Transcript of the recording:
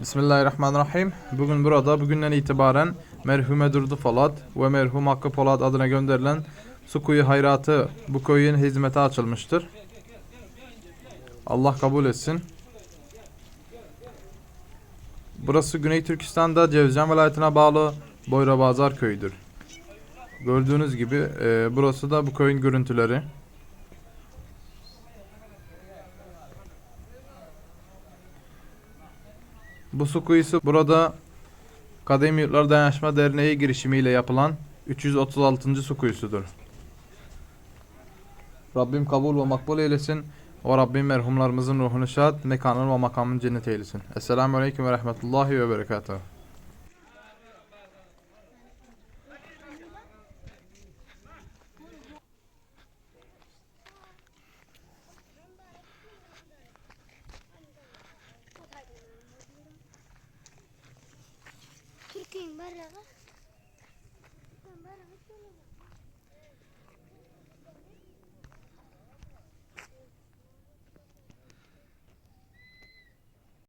Bismillahirrahmanirrahim. Bugün burada bugünden itibaren merhume Durdu Polat ve merhum Hakkı Polat adına gönderilen su kuyu hayratı bu köyün hizmete açılmıştır. Allah kabul etsin. Burası Güney Türkistan'da Cevizcan vilayetine bağlı Boyrabazar köyüdür. Gördüğünüz gibi e, burası da bu köyün görüntüleri. Bu su kuyusu burada Kadim Yurtlar Dayanışma Derneği girişimiyle yapılan 336. su kuyusudur. Rabbim kabul ve makbul eylesin. O Rabbim merhumlarımızın ruhunu şad, mekanını ve makamını cennet eylesin. Esselamu Aleyküm ve Rahmetullahi ve Berekatuhu. बरं बरं